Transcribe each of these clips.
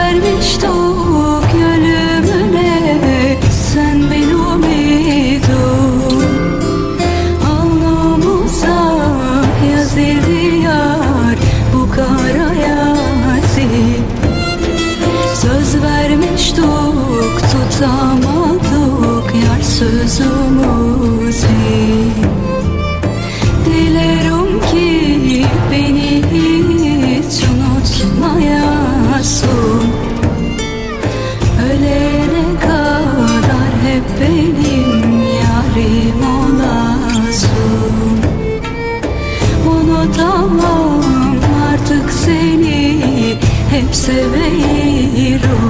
Ermiş doğup Sen beni umidum Alnımıza yazıldı yar Bu kara yazı. Söz vermiştik tutamadık Yar sözümüzü. tutamam artık seni. Hep seveyim.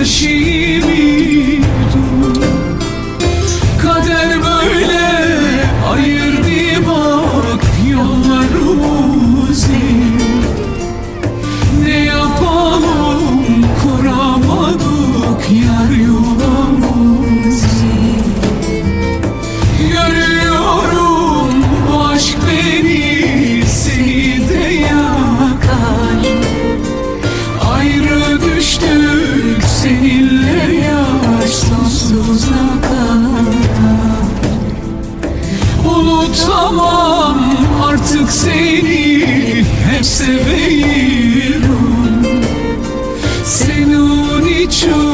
Her şeyimi dur Kader böyle ayırdı bak yollarımızı ne yapalım kuramadık yar yuvamızı tutamam artık seni Hep seviyorum. Senin için